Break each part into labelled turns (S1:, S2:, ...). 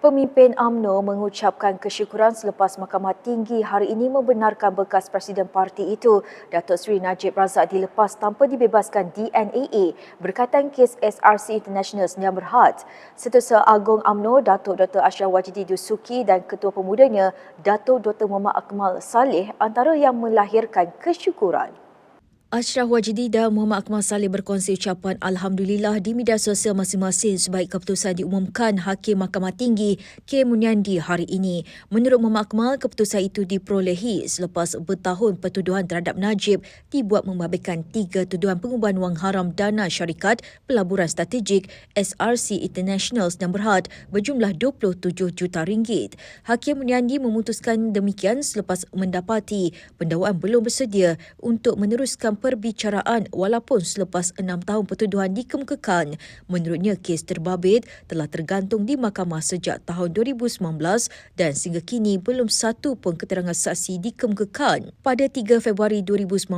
S1: Pemimpin AMNO mengucapkan kesyukuran selepas Mahkamah Tinggi hari ini membenarkan bekas Presiden parti itu, Datuk Seri Najib Razak dilepas tanpa dibebaskan DNAA berkaitan kes SRC International Sdn Berhad. Setiausaha Agung AMNO, Datuk Dr. Ashraf Wajidi Dusuki dan Ketua Pemudanya, Datuk Dr. Muhammad Akmal Saleh antara yang melahirkan kesyukuran. Ashraf Wajidi dan Muhammad Akmal Saleh berkongsi ucapan Alhamdulillah di media sosial masing-masing sebaik keputusan diumumkan Hakim Mahkamah Tinggi K. Munyandi hari ini. Menurut Muhammad Akmal, keputusan itu diperolehi selepas bertahun pertuduhan terhadap Najib dibuat membabitkan tiga tuduhan pengubahan wang haram dana syarikat pelaburan strategik SRC International dan Berhad berjumlah 27 juta ringgit. Hakim Munyandi memutuskan demikian selepas mendapati pendakwaan belum bersedia untuk meneruskan perbicaraan walaupun selepas enam tahun pertuduhan dikemukakan. Menurutnya, kes terbabit telah tergantung di mahkamah sejak tahun 2019 dan sehingga kini belum satu pun keterangan saksi dikemukakan. Pada 3 Februari 2019,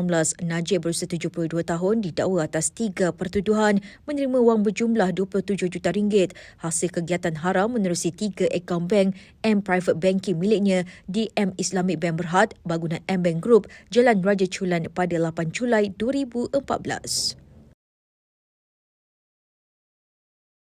S1: Najib berusia 72 tahun didakwa atas tiga pertuduhan menerima wang berjumlah 27 juta ringgit hasil kegiatan haram menerusi tiga akaun bank M Private Banking miliknya di M Islamic Bank Berhad, bangunan M Bank Group, Jalan Raja Chulan pada 8 Julai Julai 2014.